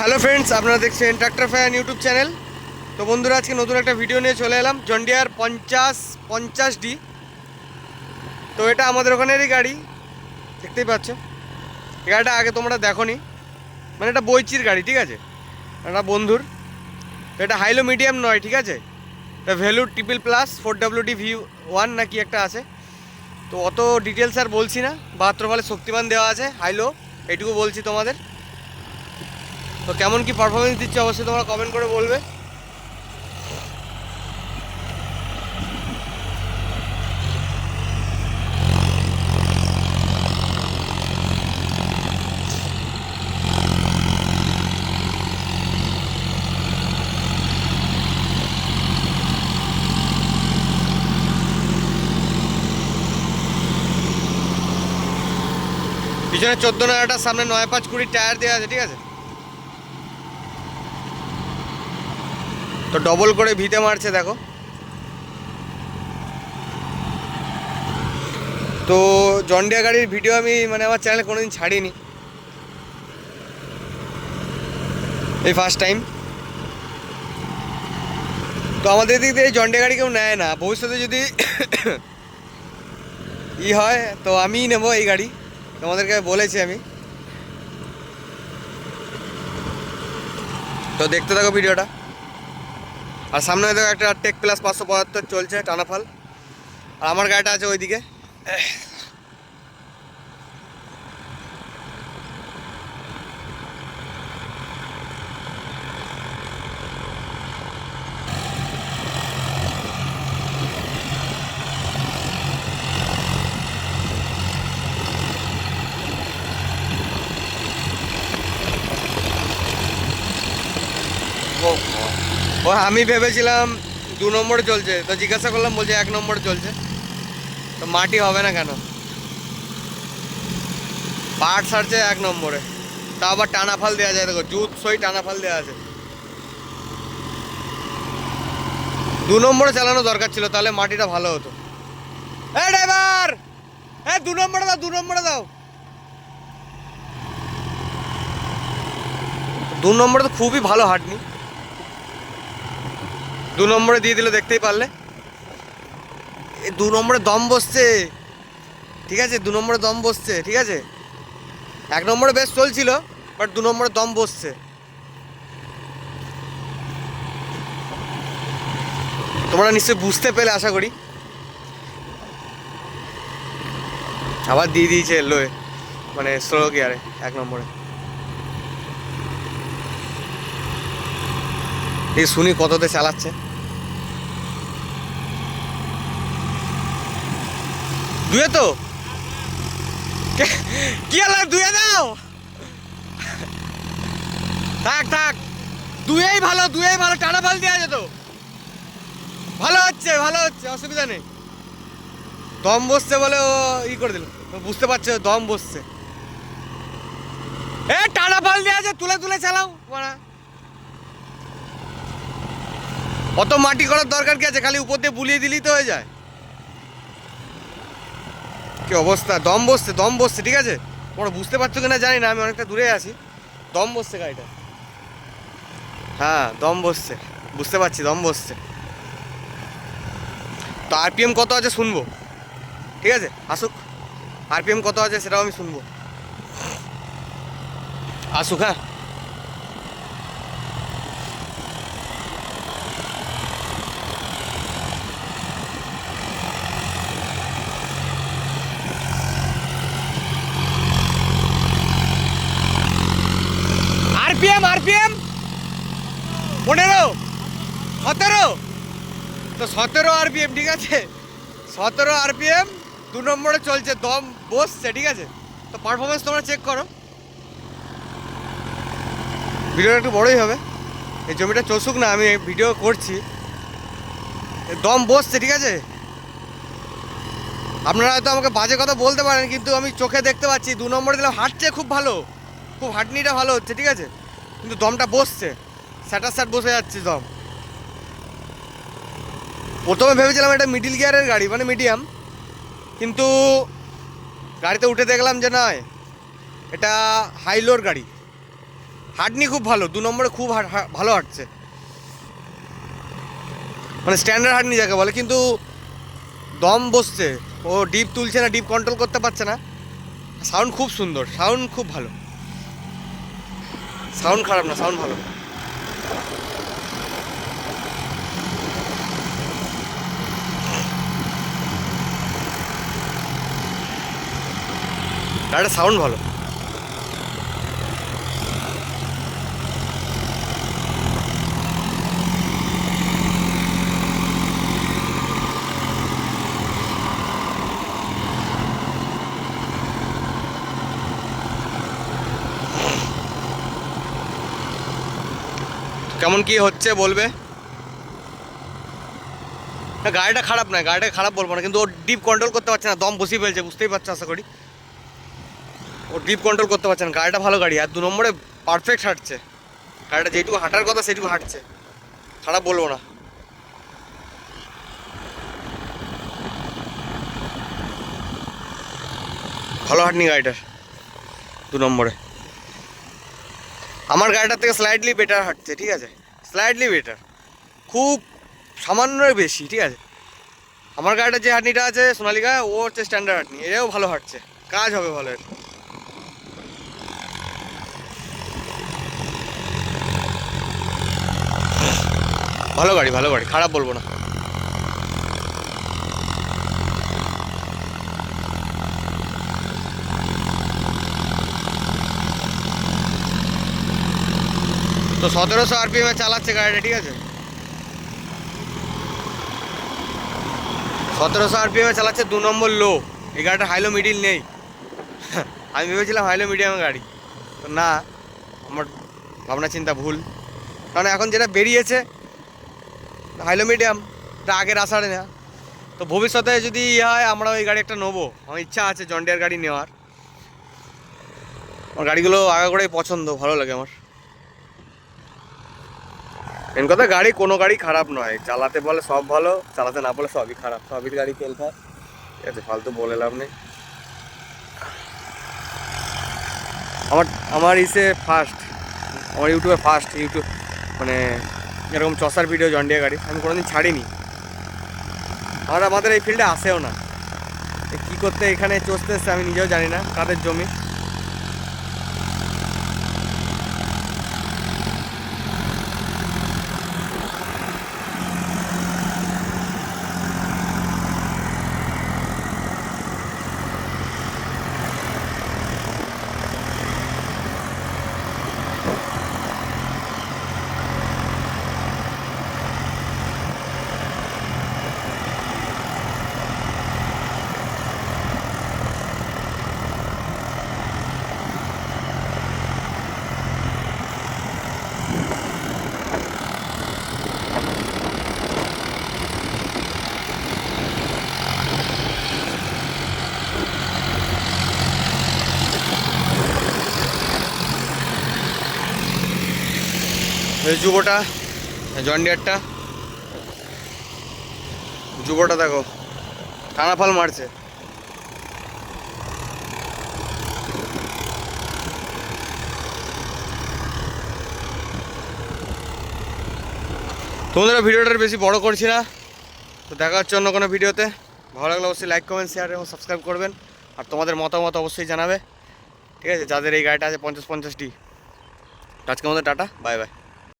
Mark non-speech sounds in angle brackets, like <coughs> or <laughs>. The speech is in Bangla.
হ্যালো ফ্রেন্ডস আপনারা দেখছেন ট্রাক্টর ফ্যান ইউটিউব চ্যানেল তো বন্ধুরা, আজকে নতুন একটা ভিডিও নিয়ে চলে এলাম। জন্ডিয়ার পঞ্চাশ পঞ্চাশ ডি তো এটা আমাদের ওখানেরই গাড়ি। দেখতেই পাচ্ছ। গাড়িটা আগে তোমরা দেখোনি। মানে এটা বইচির গাড়ি, ঠিক আছে? একটা বন্ধুর। তো এটা হাইলো মিডিয়াম নয়, ঠিক আছে? এটা value triple plus four D V one নাকি একটা আছে। তো অত ডিটেলস আর বলছি না। বাহাত্তর ফলে শক্তিমান দেওয়া আছে হাইলো এইটুকু বলছি তোমাদের। তো কেমন কি পারফরমেন্স দিচ্ছে অবশ্যই তোমরা কমেন্ট করে বলবে। পিছনে চোদ্দ নয়টা সামনে নয় পাঁচ কুড়ি টায়ার দেওয়া আছে, ঠিক আছে? তো ডবল করে ভিতে মারছে, দেখো। তো জন্ডিয়া গাড়ির ভিডিও আমি মানে আমার চ্যানেলে কোনোদিন ছাড়িনি। এই ফার্স্ট টাইম তো আমাদের দিক এই জন্ডিয়া গাড়ি কেউ নেয় না। ভবিষ্যতে যদি <coughs> ই হয়, তো আমিই নেব এই গাড়ি। তোমাদেরকে বলেছি আমি। তো দেখতে থাকো ভিডিওটা আর সামনে দেখো একটা টেক প্লাস পাঁচশো পঁচাত্তর চলছে, টানাফাল। আর আমার গাড়িটা আছে ওইদিকে। ও ও, আমি ভেবেছিলাম দু নম্বরে চলছে। তো জিজ্ঞাসা করলাম, বলছে এক নম্বরে চলছে। তো মাটি হবে না কেন? পাট সারছে এক নম্বরে। তা আবার টানা ফাল দেওয়া যায়, দেখো, জুত সই টানা ফাল দেওয়া আছে। দু নম্বরে চালানো দরকার ছিল, তাহলে মাটিটা ভালো হতো। এ, ড্রাইভার! হ্যাঁ দু নম্বরে দাও, দু নম্বরে দাও। দু নম্বরে তো খুবই ভালো হাঁটনি। দু নম্বরে দিয়ে দিলে দেখতেই পারলে। দু নম্বরে দম বসছে। ঠিক আছে, দু নম্বরে দম বসছে, ঠিক আছে? এক নম্বরে বেশ চলছিল, বাট দু নম্বরে দম বসছে। তোমরা নিশ্চয়ই বুঝতে পেলে, আশা করি। আবার দিয়ে দিয়েছে লোয়ে মানে স্লো গিয়ারে এক নম্বরে। এই শুনি কততে চালাচ্ছে। দুয়ে তো। কে- হলো? দুয়ে দাও। থাক থাক। দুয়েই ভালো দুয়েই ভালো। টানা ফাল দেওয়া যেত। ভালো হচ্ছে ভালো হচ্ছে, অসুবিধা নেই। দম বসছে বলে ও ই করে দিল। বুঝতে পারছে দম বসছে। এ, টানা ফাল দেওয়া আছে তুলে তুলে চালাও, মারা। অত মাটি করার দরকার কি আছে? খালি উপর দিয়ে বুলিয়ে দিলেই তো হয়ে যায়। কি অবস্থা? দম বসছে দম বসছে, ঠিক আছে? তোমরা বুঝতে পারছ কিনা জানি না, আমি অনেকটা দূরে আছি। দম বসছে গাড়িটা। হ্যাঁ দম বসছে। বুঝতে পারছি, দম বসছে। তো আরপিএম কত আছে শুনব? ঠিক আছে? আসুক। আরপিএম কত আছে সেটাও আমি শুনব। আসুক হ্যাঁ? আরপিএম আরপিএম পনেরো? সতেরো? তো সতেরো আরপিএম ঠিক আছে? সতেরো আরপিএম দু নম্বরে চলছে, দম বসছে, ঠিক আছে? তো পারফরমেন্স তোমরা চেক করো। ভিডিওটা একটু বড়ই হবে। এই জমিটা চষুক না, আমি ভিডিও করছি। দম বসছে, ঠিক আছে? আপনারা হয়তো আমাকে বাজে কথা বলতে পারেন, কিন্তু আমি চোখে দেখতে পাচ্ছি, দু নম্বরে দিলাম, হাঁটছে খুব ভালো। খুব হাঁটনিটা ভালো হচ্ছে, ঠিক আছে? কিন্তু দমটা বসছে। স্যাটার স্যাট বসে যাচ্ছে দম। প্রথমে ভেবেছিলাম এটা মিডিল গিয়ারের গাড়ি মানে মিডিয়াম কিন্তু গাড়িতে উঠে দেখলাম যে নয় এটা হাইলোর গাড়ি। হাঁটনি খুব ভালো, দু নম্বরে খুব ভালো হাঁটছে। মানে স্ট্যান্ডার্ড হাঁটনি যাকে বলে, কিন্তু দম বসছে। ও ডিপ তুলছে না ডিপ কন্ট্রোল করতে পারছে না। সাউন্ড খুব সুন্দর সাউন্ড খুব ভালো। সাউন্ড খারাপ না সাউন্ড ভালো। গাড়িটা সাউন্ড ভালো। কেমন কি হচ্ছে বলবে? না, গাড়িটা খারাপ নয় গাড়িটা খারাপ বলব না, কিন্তু ও ডিপ কন্ট্রোল করতে পারছে না, দম বসিয়ে ফেলছে, বুঝতেই পারছ আশা করি। ও ডিপ কন্ট্রোল করতে পারছে না, গাড়িটা ভালো গাড়ি, আর দু নম্বরে পারফেক্ট হাঁটছে। গাড়িটা যেটুকু হাঁটার কথা, সেটুকু হাঁটছে। খারাপ বলব না। ভালো হাঁটনি গাড়িটার, দু নম্বরে। আমার গাড়িটার থেকে স্লাইডলি বেটার হাঁটছে, ঠিক আছে? স্লাইডলি বেটার খুব সামান্য বেশি, ঠিক আছে? আমার গাড়িটার যে হাঁটনিটা আছে সোনালিকা, ও হচ্ছে স্ট্যান্ডার্ড হাঁটনি, এটাও ভালো হাঁটছে। কাজ হবে ভালো ভালো গাড়ি ভালো গাড়ি, খারাপ বলব না। তো সতেরোশো আরপিএমে চালাচ্ছে গাড়িটা, ঠিক আছে? সতেরোশো আরপিএমে চালাচ্ছে দু নম্বর লো। এই গাড়িটা হাইলো মিডিল নেই। <laughs> আমি ভেবেছিলাম হাইলো মিডিয়ামের গাড়ি। তো না, আমার ভাবনা চিন্তা ভুল। কারণ এখন যেটা বেরিয়েছে হাইলো মিডিয়াম এটা আগের আষাঢ়ে না তো ভবিষ্যতে যদি ইয়ে হয়, আমরা ওই গাড়ি একটা নেব। আমার ইচ্ছা আছে, জন্ডিয়ার গাড়ি নেওয়ার। আমার গাড়িগুলো আগে করেই পছন্দ, ভালো লাগে আমার। মেন কথা গাড়ি কোনো গাড়ি খারাপ নয়। চালাতে বলে সব ভালো, চালাতে না বলে সবই খারাপ। সবই গাড়ি খেলতে হয়। ঠিক আছে, ফালতু বলে লাভ নেই। আমার আমার ইসে ফার্স্ট আমার ইউটিউবে ফার্স্ট ইউটিউব মানে এরকম চসার ভিডিও জন্ডিয়া গাড়ি, আমি কোনোদিন ছাড়িনি। আর আমাদের এই ফিল্ডে আসেও না। কী করতে এখানে চষতে এসছে আমি নিজেও জানি না, কাদের জমি। যুবটা জন্ডিয়ারটা। যুবটা দেখো ফাল মারছে। তোমাদের ভিডিওটার বেশি বড় করছি না, তো দেখা হচ্ছে অন্য কোনো ভিডিওতে। ভালো লাগলে অবশ্যই লাইক কমেন্ট শেয়ার এবং সাবস্ক্রাইব করবেন। আর তোমাদের মতামত অবশ্যই জানাবে। ঠিক আছে? যাদের এই গাড়িটা আছে পঞ্চাশ পঞ্চাশটি আজকে আমাদের টাটা বাই বাই